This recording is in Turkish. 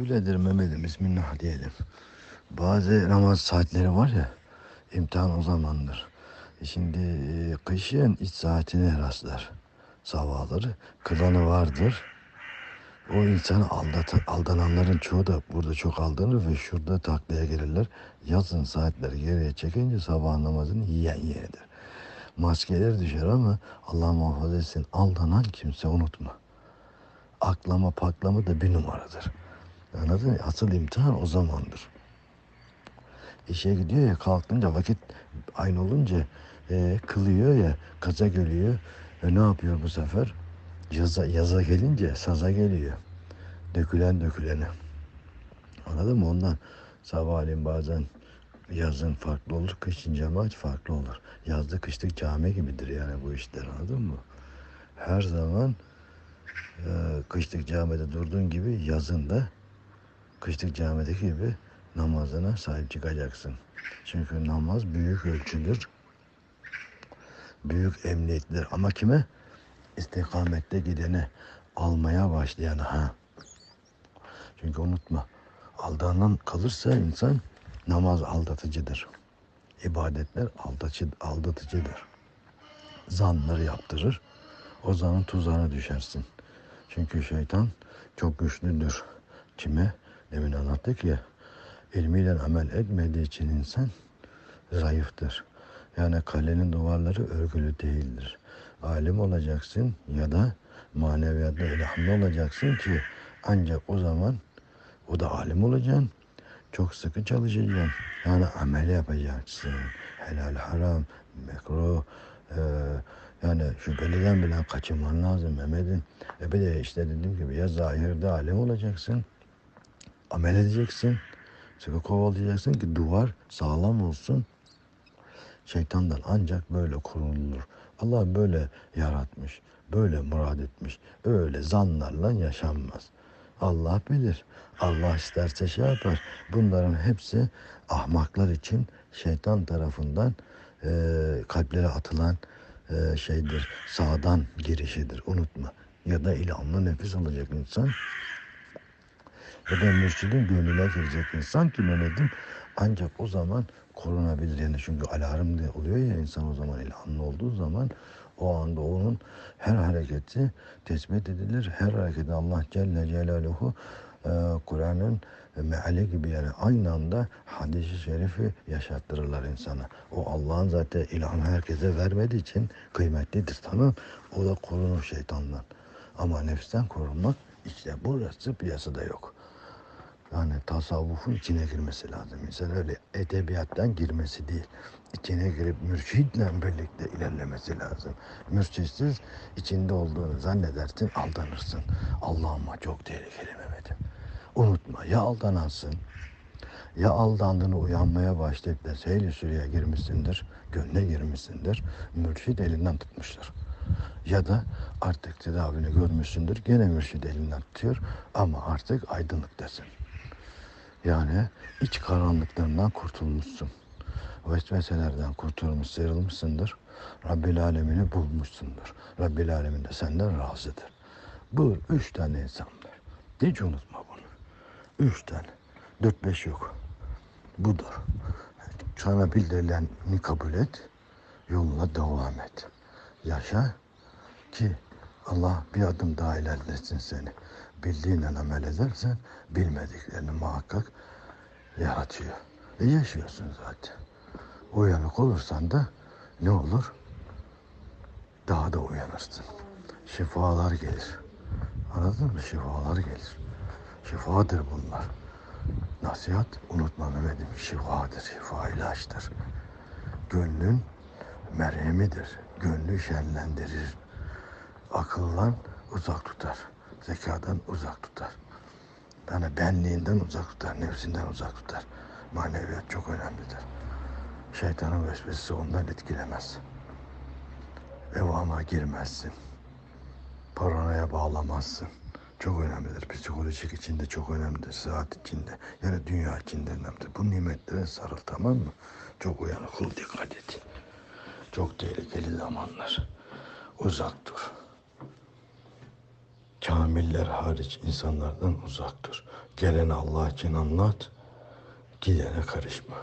Öyledir Mehmet'im bismillah diyelim. Bazı namaz saatleri var ya imtihan o zamandır. E Şimdi e, kışın iç saatine rastlar. Sabahları kılanı vardır. O insanı aldat aldananların çoğu da burada çok aldanır ve şurada taklaya gelirler. Yazın saatleri geriye çekince sabah namazını yiyen yeridir. Maskeler düşer ama Allah muhafaza etsin aldanan kimse unutma. Aklama paklama da bir numaradır. Anladın mı? Asıl imtihan o zamandır. İşe gidiyor ya kalkınca vakit aynı olunca e, kılıyor ya kaza geliyor. E, ne yapıyor bu sefer? Yaza, yaza gelince saza geliyor. Dökülen dökülene. Anladın mı? Ondan sabahleyin bazen yazın farklı olur, kışın cemaat farklı olur. Yazda kışlık cami gibidir yani bu işler anladın mı? Her zaman e, kışlık camide durduğun gibi yazın da kışlık camideki gibi namazına sahip çıkacaksın. Çünkü namaz büyük ölçüdür. Büyük emniyetlidir. Ama kime? İstikamette gidene, almaya başlayana ha. Çünkü unutma, aldanan kalırsa insan namaz aldatıcıdır. İbadetler aldatıcı, aldatıcıdır. Zanları yaptırır. O zanın tuzağına düşersin. Çünkü şeytan çok güçlüdür. Kime? Demin anlattık ya. ilmiyle amel etmediği için insan zayıftır. Yani kalenin duvarları örgülü değildir. Alim olacaksın ya da maneviyatta ilhamlı olacaksın ki ancak o zaman o da alim olacaksın. Çok sıkı çalışacaksın. Yani amel yapacaksın. Helal, haram, mekruh, e, yani şüpheliden bile kaçınman lazım Mehmet'in. E bir de işte dediğim gibi ya zahirde alim olacaksın. Amel edeceksin. Sıkı kovalayacaksın ki duvar sağlam olsun. Şeytandan ancak böyle kurulur. Allah böyle yaratmış. Böyle murad etmiş. Öyle zanlarla yaşanmaz. Allah bilir. Allah isterse şey yapar. Bunların hepsi ahmaklar için şeytan tarafından e, kalplere atılan e, şeydir. Sağdan girişidir. Unutma. Ya da ilhamlı nefis olacak insan. Ya da mürşidin gönlüne girecek insan ki Mehmet'im ancak o zaman korunabilir. Yani çünkü alarm de oluyor ya insan o zaman ilhamlı olduğu zaman o anda onun her hareketi tespit edilir. Her hareketi Allah Celle Celaluhu e, Kur'an'ın meali gibi yani aynı anda hadisi şerifi yaşattırırlar insana. O Allah'ın zaten ilhamı herkese vermediği için kıymetlidir tamam. O da korunur şeytandan. Ama nefsten korunmak işte burası piyasada yok. Yani tasavvufun içine girmesi lazım. İnsan öyle edebiyattan girmesi değil. İçine girip mürşidle birlikte ilerlemesi lazım. Mürşitsiz içinde olduğunu zannedersin, aldanırsın. Allah'ıma çok tehlikeli Mehmet'im. Unutma ya aldanansın, ya aldandığını uyanmaya başlayıp da seyri sürüye girmişsindir, gönle girmişsindir, mürşid elinden tutmuştur. Ya da artık tedavini görmüşsündür, gene mürşid elinden tutuyor ama artık aydınlıktasın. Yani iç karanlıklarından kurtulmuşsun. Vesveselerden kurtulmuş, sıyrılmışsındır. Rabbil Alemini bulmuşsundur. Rabbil Alemin de senden razıdır. Bu üç tane insan var. Hiç unutma bunu. Üç tane. Dört beş yok. Budur. Sana bildirileni kabul et. Yoluna devam et. Yaşa ki Allah bir adım daha ilerlesin seni. Bildiğinle amel edersen bilmediklerini muhakkak yaratıyor. E yaşıyorsun zaten. Uyanık olursan da ne olur? Daha da uyanırsın. Şifalar gelir. Anladın mı? Şifalar gelir. Şifadır bunlar. Nasihat unutma Mehmet'im şifadır, şifa ilaçtır. Gönlün merhemidir. Gönlü şenlendirir. Akıllan uzak tutar. Zekadan uzak tutar. Yani benliğinden uzak tutar, nefsinden uzak tutar. Maneviyat çok önemlidir. Şeytanın vesvesesi ondan etkilemez. Evama girmezsin. Paranoya bağlamazsın. Çok önemlidir. Psikolojik içinde çok önemlidir. Sıhhat içinde. Yani dünya içinde önemlidir. Bu nimetlere sarıl tamam mı? Çok uyanık ol dikkat et. Çok tehlikeli zamanlar. Uzak dur. Kamiller hariç insanlardan uzak dur. Geleni Allah için anlat, gidene karışma.